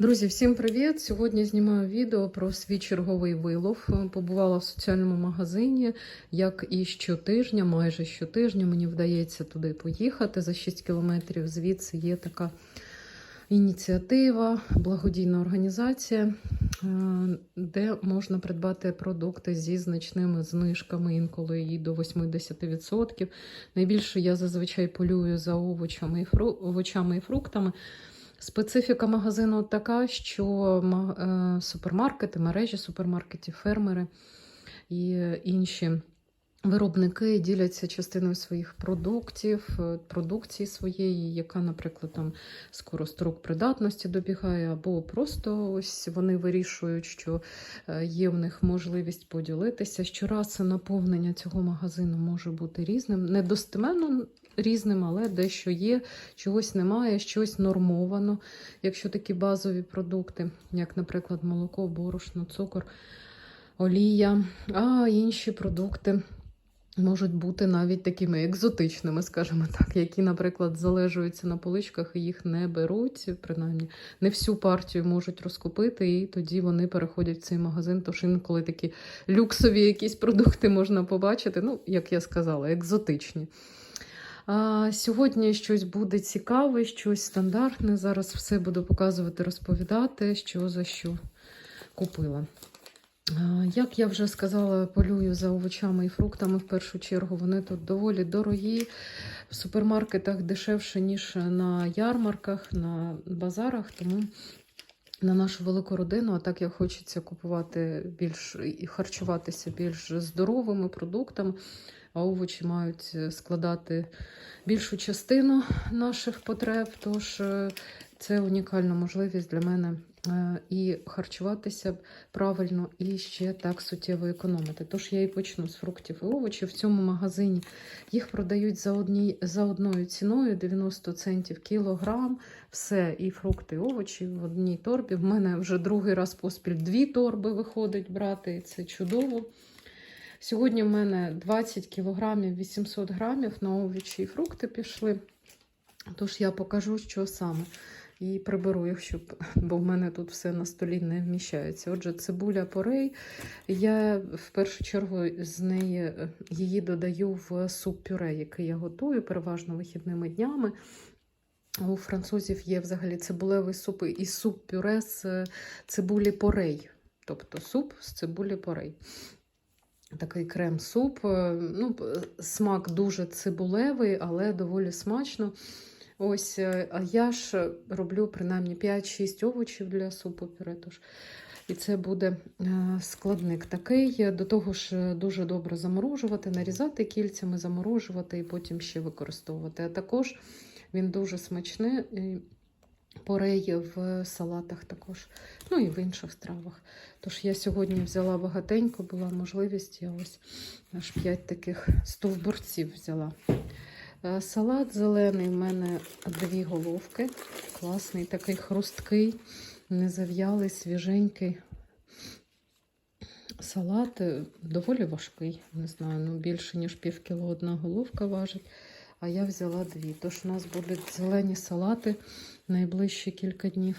Друзі, всім привіт! Сьогодні знімаю відео про свій черговий вилов. Побувала в соціальному магазині, як і щотижня, майже щотижня мені вдається туди поїхати. За 6 кілометрів звідси є така ініціатива, благодійна організація, е, де можна придбати продукти зі значними знижками, інколи і до 80%. Найбільше я зазвичай полюю за овочами і фруктами. Специфіка магазину така, що е, супермаркети, мережі супермаркетів, фермери і інші виробники діляться частиною своїх продуктів, е, продукції своєї, яка, наприклад, там скоро строк придатності добігає, або просто ось вони вирішують, що е, є в них можливість поділитися. Щораз наповнення цього магазину може бути різним, недостеменно різним, але дещо є, чогось немає, щось нормовано, якщо такі базові продукти, як, наприклад, молоко, борошно, цукор, олія, а інші продукти. Можуть бути навіть такими екзотичними, скажімо так, які, наприклад, залежуються на поличках і їх не беруть, принаймні не всю партію можуть розкупити, і тоді вони переходять в цей магазин. Тож інколи такі люксові якісь продукти можна побачити, ну, як я сказала, екзотичні. А, сьогодні щось буде цікаве, щось стандартне. Зараз все буду показувати, розповідати, що за що купила. Як я вже сказала, полюю за овочами і фруктами в першу чергу. Вони тут доволі дорогі. В супермаркетах дешевше, ніж на ярмарках, на базарах. Тому на нашу велику родину, а так як хочеться купувати більш і харчуватися більш здоровими продуктами, а овочі мають складати більшу частину наших потреб. Тож е, це унікальна можливість для мене е, і харчуватися правильно, і ще так суттєво економити. Тож я і почну з фруктів і овочів. В цьому магазині їх продають за, одній, за одною ціною 90 центів кілограм. Все, і фрукти, і овочі в одній торбі. В мене вже другий раз поспіль дві торби виходить брати, і це чудово. Сьогодні в мене 20 кілограмів 800 грамів на овочі і фрукти пішли. Тож я покажу, що саме. І приберу їх, щоб, бо в мене тут все на столі не вміщається. Отже, цибуля порей. Я в першу чергу з неї е, її додаю в суп-пюре, який я готую переважно вихідними днями. У французів є взагалі цибулевий суп і суп-пюре з е, цибулі порей. Тобто суп з цибулі порей. Такий крем-суп. Е, Ну, смак дуже цибулевий, але доволі смачно. Ось, е, а я ж роблю принаймні 5-6 овочів для супу пюре. Тож. І це буде е, складник такий. До того ж, е, дуже добре заморожувати, нарізати кільцями, заморожувати і потім ще використовувати. А також він дуже смачний. І Порей в салатах також, ну і в інших стравах. Тож я сьогодні взяла багатенько, була можливість, я ось аж 5 таких стовбурців взяла. Е, Салат зелений в мене дві головки. Класний, такий хрусткий, незав'ялий, свіженький. Салат е, доволі важкий, не знаю, ну більше, ніж пів кіло одна головка важить. А я взяла дві. Тож у нас будуть зелені салати найближчі кілька днів.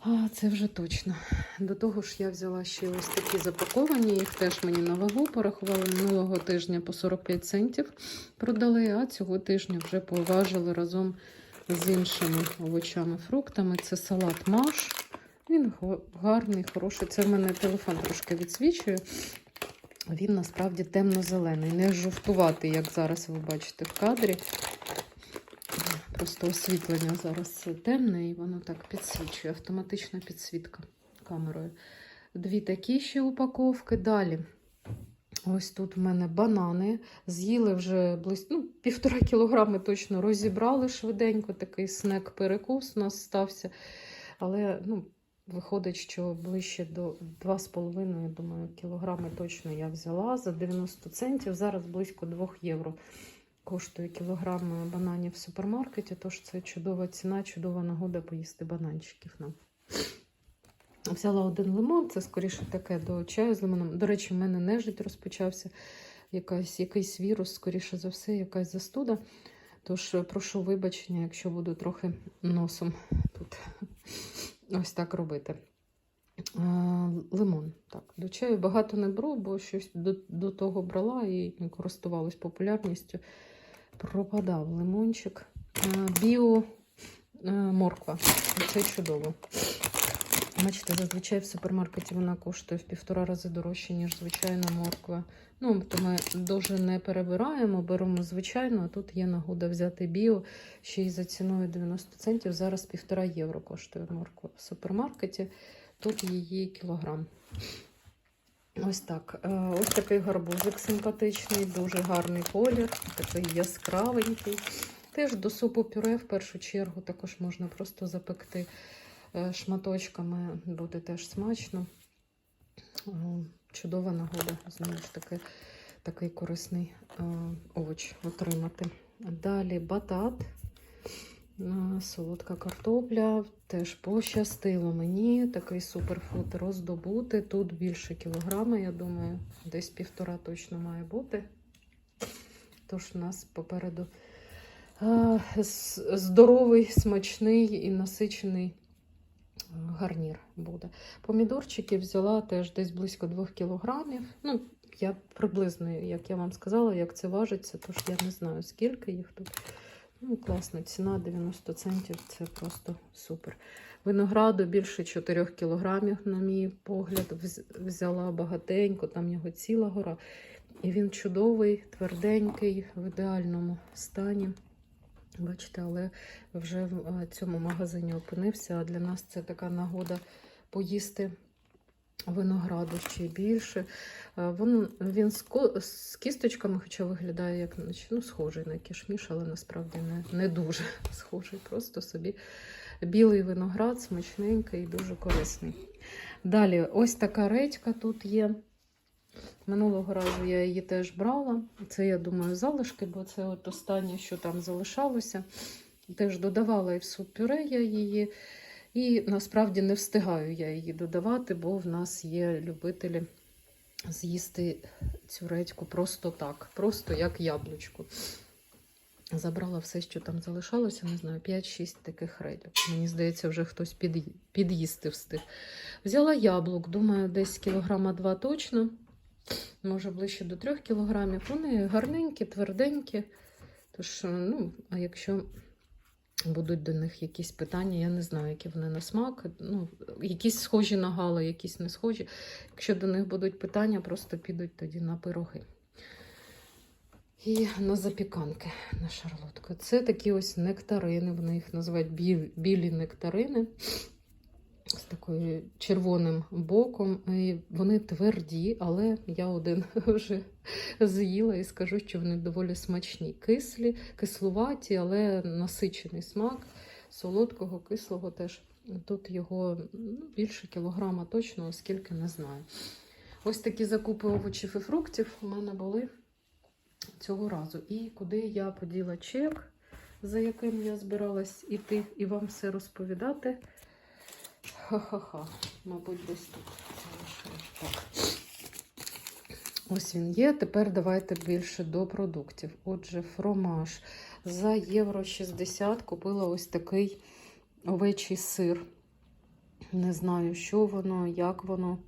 А, це вже точно. До того ж, я взяла ще ось такі запаковані, їх теж мені на вагу порахували минулого тижня по 45 центів продали, а цього тижня вже поважили разом з іншими овочами, фруктами. Це салат маш. Він гарний, хороший. Це в мене телефон трошки відсвічує. Він насправді темно-зелений, не жовтуватий, як зараз ви бачите в кадрі. Просто освітлення зараз темне і воно так підсвічує, автоматична підсвітка камерою. Дві такі ще упаковки. Далі. Ось тут в мене банани. З'їли вже близько ну, півтора кілограми точно розібрали швиденько. Такий снек-перекус у нас стався. Але ну, виходить, що ближче до 2,5, я думаю, кілограми точно я взяла за 90 центів. Зараз близько 2 євро коштує кілограм бананів в супермаркеті, тож це чудова ціна, чудова нагода поїсти бананчиків нам. Взяла один лимон, це скоріше таке до чаю з лимоном. До речі, в мене нежить розпочався якась, якийсь вірус, скоріше за все, якась застуда. Тож прошу вибачення, якщо буду трохи носом тут ось так робити. Е, Лимон. Так, до чаю багато не беру, бо щось до, до того брала і користувалась популярністю. Пропадав лимончик. Е, Біо е, морква. Це чудово. Бачите, зазвичай в супермаркеті вона коштує в півтора рази дорожче, ніж звичайна морква. Ну, то ми дуже не перебираємо, беремо звичайну, а тут є нагода взяти біо ще й за ціною 90 центів. Зараз півтора євро коштує морква в супермаркеті. Тут її кілограм. Ось так. Е, Ось такий гарбузик симпатичний, дуже гарний колір, такий яскравенький. Теж до супу пюре в першу чергу також можна просто запекти шматочками, буде теж смачно. Е, Чудова нагода, знову ж таки, такий корисний е, овоч отримати. Далі батат. Е, Солодка картопля, теж пощастило мені такий суперфуд роздобути. Тут більше кілограма, я думаю, десь півтора точно має бути. Тож у нас попереду е, здоровий, смачний і насичений е, гарнір буде. Помідорчики взяла теж десь близько 2 кілограмів. Ну, я приблизно, як я вам сказала, як це важиться, тож я не знаю, скільки їх тут. Ну, класно, ціна 90 центів, це просто супер. Винограду більше 4 кілограмів, на мій погляд, взяла багатенько, там його ціла гора. І він чудовий, тверденький, в ідеальному стані. Бачите, але вже в е, цьому магазині опинився. А для нас це така нагода поїсти винограду ще більше. Е, Він, він з, кісточками, хоча виглядає як ну, схожий на кішміш, але насправді не, не дуже схожий. Просто собі білий виноград, смачненький і дуже корисний. Далі, ось така редька тут є. Минулого разу я її теж брала. Це, я думаю, залишки, бо це от останнє, що там залишалося. Теж додавала і в суп пюре я її. І насправді не встигаю я її додавати, бо в нас є любителі з'їсти цю редьку просто так, просто як яблучко. Забрала все, що там залишалося, не знаю, 5-6 таких редьок. Мені здається, вже хтось під, під'їсти встиг. Взяла яблук, думаю, десь кілограма два точно, може ближче до 3 кілограмів. Вони гарненькі, тверденькі. Тож, ну, а якщо будуть до них якісь питання, я не знаю, які вони на смак. Ну, якісь схожі на гала, якісь не схожі. Якщо до них будуть питання, просто підуть тоді на пироги. І на запіканки на шарлотку. Це такі ось нектарини, вони їх називають білі нектарини з такою червоним боком. І вони тверді, але я один вже з'їла і скажу, що вони доволі смачні. Кислі, кислуваті, але насичений смак. Солодкого, кислого теж. Тут його ну, більше кілограма точно, оскільки не знаю. Ось такі закупи овочів і фруктів у мене були цього разу. І куди я поділа чек, за яким я збиралась іти і вам все розповідати. Ха-ха-ха, мабуть, десь тут. Так. Ось він є. Тепер давайте більше до продуктів. Отже, фромаж за євро 60 купила ось такий овечий сир. Не знаю, що воно, як воно.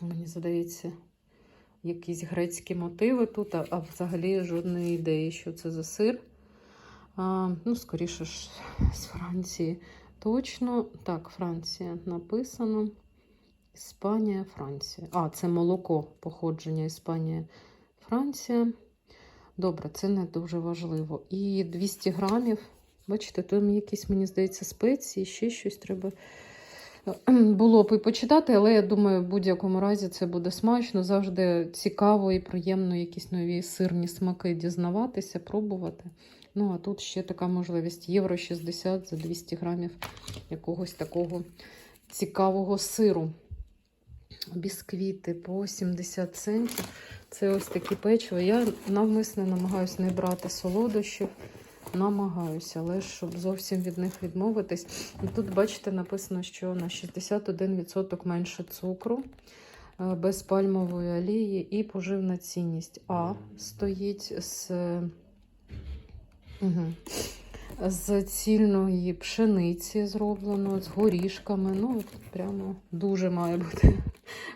Мені здається, якісь грецькі мотиви тут, а, а взагалі жодної ідеї, що це за сир. А, ну, скоріше ж, з Франції. Точно, так, Франція написано. Іспанія, Франція. А, це молоко походження Іспанія, Франція. Добре, це не дуже важливо. І 200 грамів. Бачите, там якісь, мені здається, спеції, ще щось треба було б і почитати, але я думаю, в будь-якому разі це буде смачно. Завжди цікаво і приємно якісь нові сирні смаки дізнаватися, пробувати. Ну, а тут ще така можливість. Євро 60 за 200 грамів якогось такого цікавого сиру. Бісквіти по 70 центів. Це ось такі печиво. Я навмисно намагаюся не брати солодощів. Намагаюся, але щоб зовсім від них відмовитись. І тут, бачите, написано, що на 61% менше цукру, е, без пальмової олії і поживна цінність. А стоїть з. Угу. з цільної пшениці зроблено, з горішками. Ну, прямо дуже має бути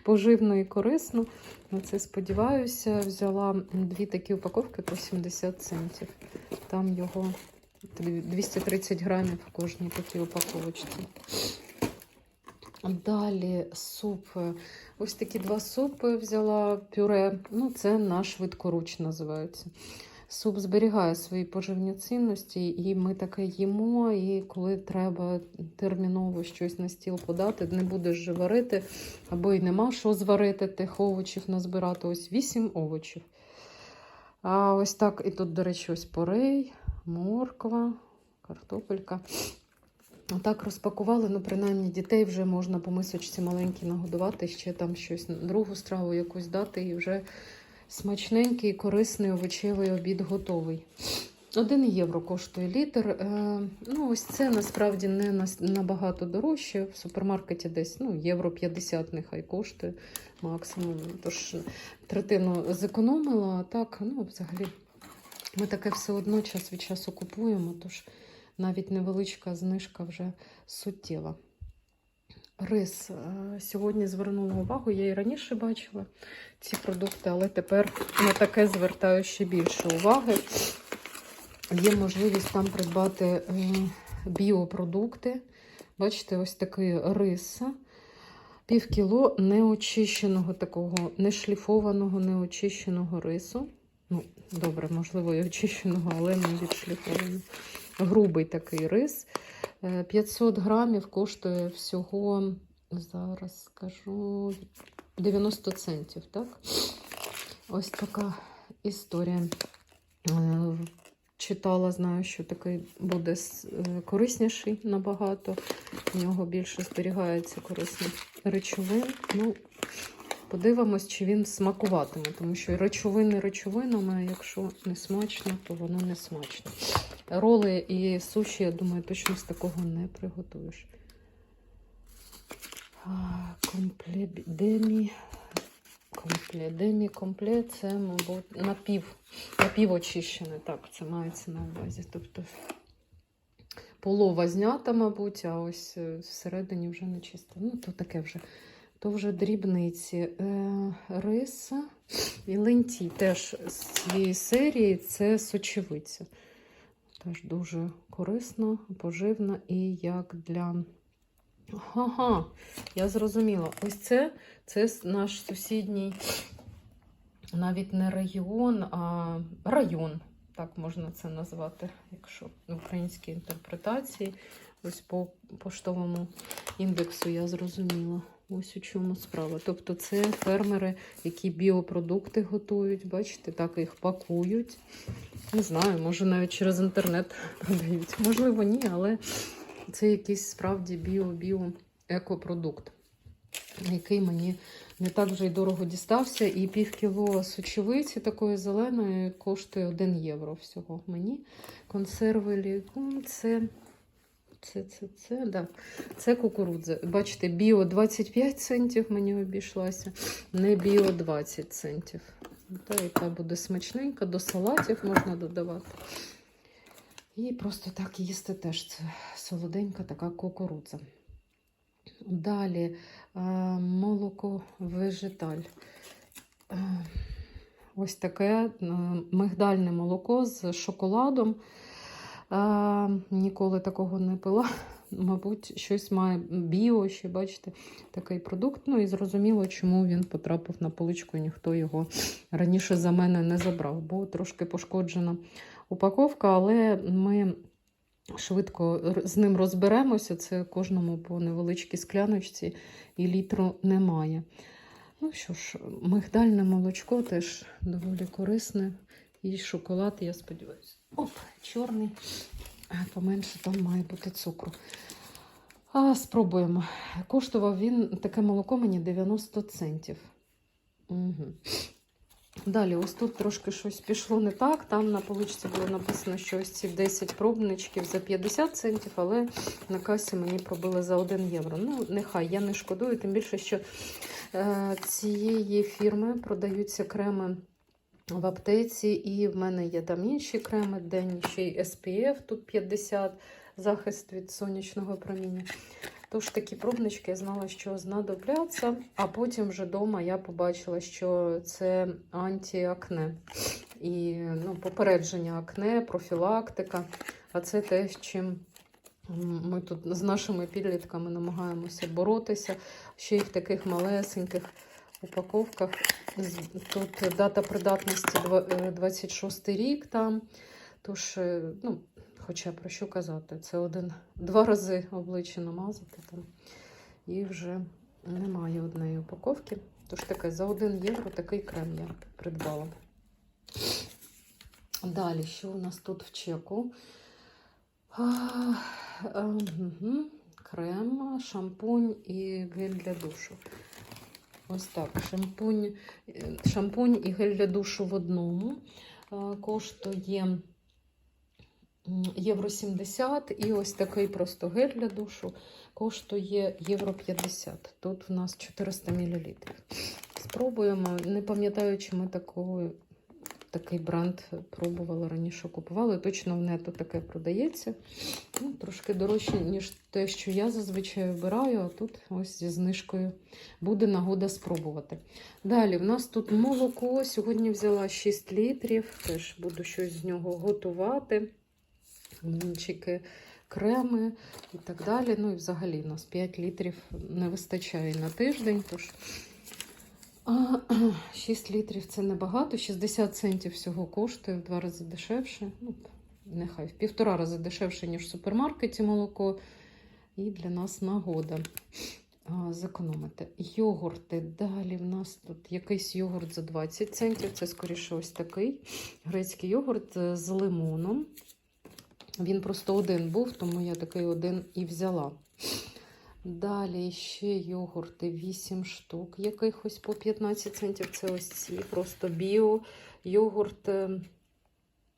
поживно і корисно. На це сподіваюся. Взяла дві такі упаковки по 70 центів. Там його 230 грамів в кожній такій упаковочці. Далі суп. Ось такі два супи взяла пюре. Ну, це на швидкоруч називається. Суп зберігає свої поживні цінності, і ми таке їмо. І коли треба терміново щось на стіл подати, не будеш же варити, або й нема що зварити тих овочів назбирати. Ось 8 овочів. А ось так, і тут, до речі, ось порей, морква, картопелька. Отак розпакували, ну, принаймні, дітей вже можна по мисочці маленькій нагодувати, ще там щось, другу страву якусь дати, і вже смачненький, корисний овочевий обід готовий. Один євро коштує літр. Е, ну, ось це насправді не набагато дорожче. В супермаркеті десь ну, євро 50 нехай коштує максимум. Тож третину зекономила, а так, ну, взагалі, ми таке все одно час від часу купуємо, тож навіть невеличка знижка вже суттєва. Рис. Е, Сьогодні звернула увагу, я і раніше бачила ці продукти, але тепер на таке звертаю ще більше уваги. Є можливість там придбати е, біопродукти. Бачите, ось такий рис. Пів кіло неочищеного такого, не шліфованого, неочищеного рису. Ну, добре, можливо, і очищеного, але не відшліфованого. Грубий такий рис. Е, 500 грамів коштує всього, зараз скажу, 90 центів, так? Ось така історія. Е, Читала, знаю, що такий буде е, корисніший набагато. В нього більше зберігається корисних речовин. Ну, подивимось, чи він смакуватиме, тому що речовини речовинами, а якщо не смачно, то воно не смачно. Роли і суші, я думаю, точно з такого не приготуєш. Комплебдемі. Компледемі, компле це, мабуть, напів, напівочищене. Так, це мається на увазі. Тобто полова знята, мабуть, а ось е, всередині вже не чисто. Ну, то таке вже. То вже дрібниці. Е, риса і ленті теж з цієї серії це сочевиця. Теж дуже корисна, поживна і як для. Ага, я зрозуміла. Ось це, це наш сусідній, навіть не регіон, а район. Так можна це назвати, якщо в українській інтерпретації. Ось по поштовому індексу я зрозуміла. Ось у чому справа. Тобто це фермери, які біопродукти готують, бачите, так їх пакують. Не знаю, може навіть через інтернет продають. Можливо, ні, але це якийсь справді біо-біо екопродукт, який мені не так вже й дорого дістався. І пів кіло сочевиці такої зеленої коштує 1 євро всього мені. Консерви лікум це. Це, це, це, да. Це кукурудза. Бачите, біо 25 центів мені обійшлася, не біо 20 центів. Та, яка буде смачненька, до салатів можна додавати. І просто так їсти теж це солоденька така кукурудза. Далі е, молоко вежеталь. Е, Ось таке е, мигдальне молоко з шоколадом. Е, Ніколи такого не пила. Мабуть, щось має біо, ще бачите, такий продукт. Ну і зрозуміло, чому він потрапив на поличку, і ніхто його раніше за мене не забрав, бо трошки пошкоджена упаковка, але ми швидко з ним розберемося. Це кожному по невеличкій скляночці і літру немає. Ну що ж, мигдальне молочко теж доволі корисне. І шоколад, я сподіваюся. Оп, чорний. Поменше там має бути цукру. А, спробуємо. Коштував він таке молоко мені 90 центів. Угу. Далі, ось тут трошки щось пішло не так. Там на поличці було написано, що ось ці 10 пробничків за 50 центів, але на касі мені пробили за 1 євро. Ну, нехай, я не шкодую, тим більше, що е, цієї фірми продаються креми в аптеці, і в мене є там інші креми, день ще й SPF, тут 50 захист від сонячного проміння. Тож такі пробнички я знала, що знадобляться, а потім вже вдома я побачила, що це антиакне. І ну, попередження акне, профілактика. А це те, з чим ми тут з нашими підлітками намагаємося боротися. Ще й в таких малесеньких упаковках. Тут дата придатності е, 26 рік там. Тож, е, ну, хоча про що казати, це один, два рази обличчя намазати там. І вже немає однієї упаковки. Тож таке, за 1 євро такий крем я придбала. Далі, що у нас тут в чеку? А, а, мгм. Крем, шампунь і гель для душу. Ось так. Шампунь, е, шампунь і гель для душу в одному коштує м, євро 70. І ось такий просто гель для душу коштує євро 50. Тут у нас 400 мл. Спробуємо. Не пам'ятаю, чи ми такого, такий бренд пробували раніше купували. Точно в нету таке продається. Ну, трошки дорожче, ніж те, що я зазвичай вибираю, а тут ось зі знижкою буде нагода спробувати. Далі в нас тут молоко. Сьогодні взяла 6 літрів, теж буду щось з нього готувати. Млинчики, креми і так далі. Ну і взагалі у нас 5 літрів не вистачає на тиждень. Тож 6 літрів це небагато, 60 центів всього коштує в два рази дешевше. Ну, нехай в півтора рази дешевше, ніж в супермаркеті молоко. І для нас нагода зекономити. Йогурти. Далі в нас тут якийсь йогурт за 20 центів. Це скоріше ось такий грецький йогурт е, з лимоном. Він просто один був, тому я такий один і взяла. Далі ще йогурти 8 штук, якихось по 15 центів. Це ось ці просто біо. Йогурт е,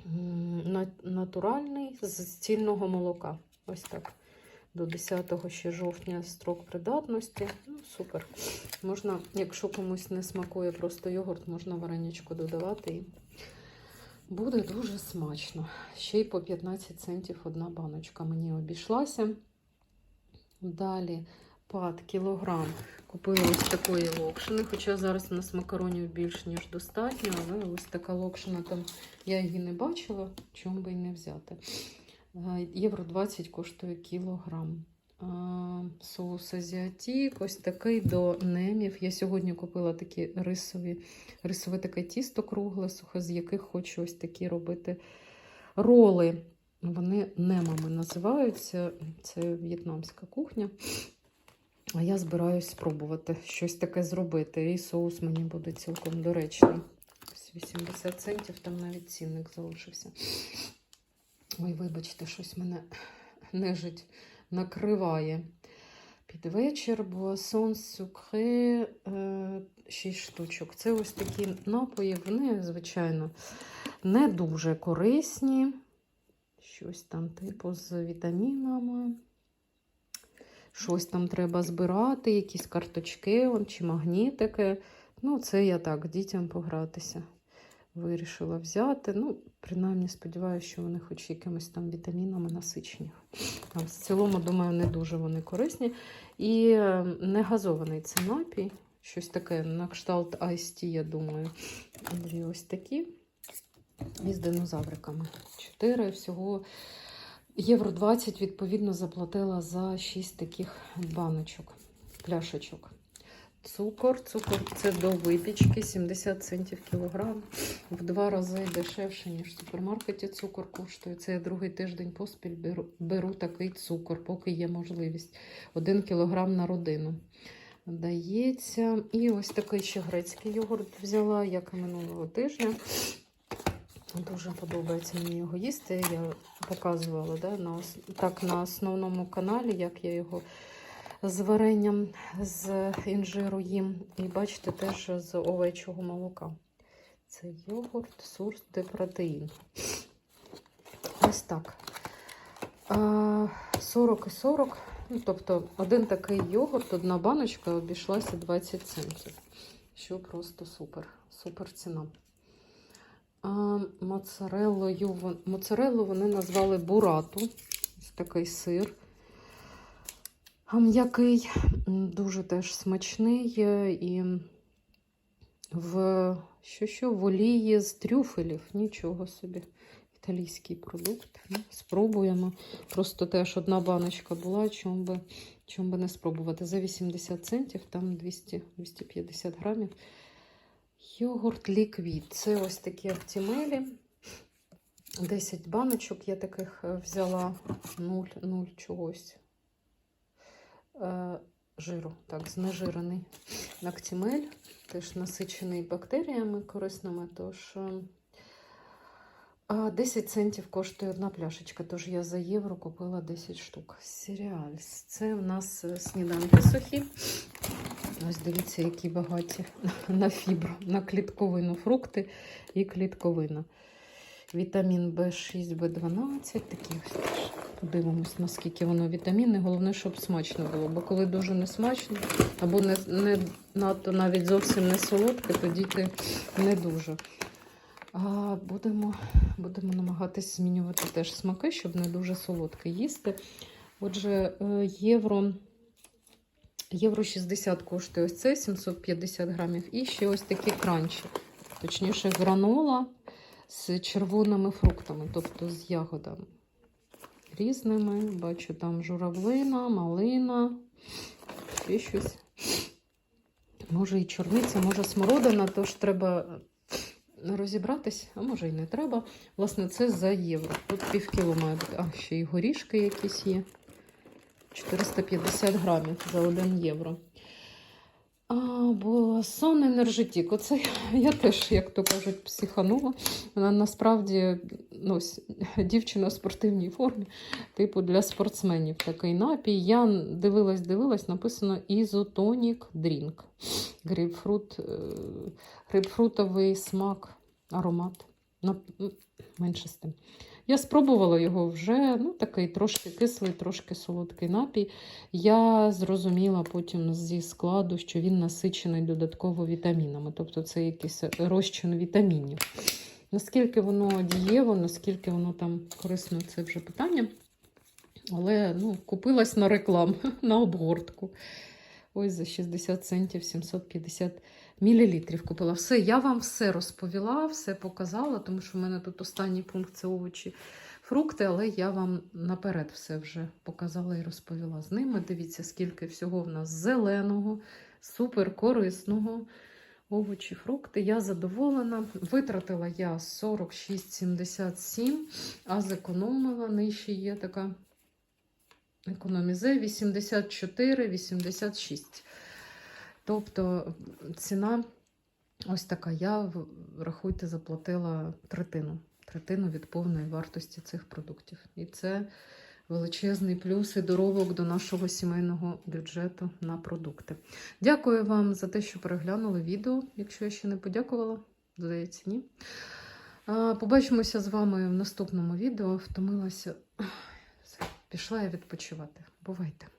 м, на- натуральний з цільного молока. Ось так. До 10 ще жовтня строк придатності. Ну, супер. Можна, якщо комусь не смакує просто йогурт, можна вареничку додавати і буде дуже смачно. Ще й по 15 центів одна баночка мені обійшлася. Далі пад кілограм. Купила ось такої локшини, хоча зараз у нас макаронів більш ніж достатньо, але ось така локшина там я її не бачила, чому би і не взяти. Е, Євро 20 коштує кілограм. Соус азіатік, ось такий до немів. Я сьогодні купила такі рисові, рисове таке тісто кругле, сухе, з яких хочу ось такі робити роли. Вони немами називаються. Це в'єтнамська кухня. А я збираюсь спробувати щось таке зробити. І соус мені буде цілком доречний. 80 центів, там навіть цінник залишився. Ой, вибачте, щось мене нежить накриває. Під вечір буасон сукре 6 штучок. Це ось такі напої, вони, звичайно, не дуже корисні. Щось там, типу, з вітамінами. Щось там треба збирати, якісь карточки он, чи магнітики. Ну, це я так, дітям погратися. Вирішила взяти. Ну, принаймні, сподіваюся, що вони хоч якимись там вітамінами насичені. А В цілому, думаю, не дуже вони корисні. І е, не газований це напій. Щось таке на кшталт Ice я думаю. Дві ось такі. І з динозавриками. Чотири всього євро 20, відповідно, заплатила за 6 таких баночок, пляшечок. Цукор. Цукор це до випічки, 70 центів кілограм. В два рази дешевше, ніж в супермаркеті цукор коштує. Це я другий тиждень поспіль беру, беру такий цукор, поки є можливість. Один кілограм на родину. Дається. І ось такий ще грецький йогурт взяла, як і минулого тижня. Дуже подобається мені його їсти. Я показувала да, на, так, на основному каналі, як я його з варенням з інжиру їм. І бачите, теж з овечого молока. Це йогурт, сурс де протеїн. Ось так. 40 і 40. Ну, тобто один такий йогурт, одна баночка обійшлася 20 центів. Що просто супер. Супер ціна. А моцареллою, моцареллу вони назвали бурату. Ось такий сир. М'який, дуже теж смачний. е, І в що, що в олії з трюфелів. Нічого собі. Італійський продукт. Ну, спробуємо. Просто теж одна баночка була, чому би, чому би не спробувати. За 80 центів, там 200-250 грамів. Йогурт ліквід. Це ось такі актімелі. 10 баночок я таких е, взяла 0, 0 чогось. Е, жиру, так, знежирений актімель, теж насичений бактеріями корисними. Тож е, 10 центів коштує одна пляшечка, тож я за євро купила 10 штук. Серіальс. Це в нас е, сніданки сухі. Ось дивіться, які багаті на фібру, на клітковину, фрукти і клітковина. Вітамін В6, В12, такі ось теж. Подивимось, наскільки воно вітамінне. Головне, щоб смачно було. Бо коли дуже не смачно, або не, не надто навіть зовсім не солодке, тоді ти не дуже. А будемо, будемо намагатись змінювати теж смаки, щоб не дуже солодке їсти. Отже, е, євро. Євро 60 коштує ось це 750 грамів. І ще ось такі кранчі. Точніше, гранола з червоними фруктами, тобто з ягодами різними. Бачу, там журавлина, малина, ще щось. Може і чорниця, може смородина, тож треба розібратись, а може і не треба. Власне, це за євро. Тут пів кіло має бути. А, ще й горішки якісь є. 450 грамів за 1 євро. А, бо сон енергетик. Оце я теж, як то кажуть, психанула. Вона насправді ну, дівчина в спортивній формі, типу для спортсменів такий напій. Я дивилась, дивилась, написано Ізотонік дрінк. Грейпфрут, е, грейпфрутовий смак, аромат. Менше з тим. Я спробувала його вже, ну такий трошки кислий, трошки солодкий напій. Я зрозуміла потім зі складу, що він насичений додатково вітамінами, тобто це якийсь розчин вітамінів. Наскільки воно дієво, наскільки воно там корисно, це вже питання. Але ну, купилась на рекламу, на обгортку. Ось за 60 центів 750 мілілітрів купила. Все, я вам все розповіла, все показала, тому що в мене тут останній пункт це овочі, фрукти, але я вам наперед все вже показала і розповіла з ними. Дивіться, скільки всього в нас зеленого, супер корисного. Овочі, фрукти. Я задоволена. Витратила я 46,77, а зекономила нижче є така економізе 84,86. Тобто ціна ось така. Я рахуйте, заплатила третину. Третину від повної вартості цих продуктів. І це величезний плюс і доробок до нашого сімейного бюджету на продукти. Дякую вам за те, що переглянули відео. Якщо я ще не подякувала, здається, ні. Побачимося з вами в наступному відео. Втомилася. Пішла я відпочивати. Бувайте!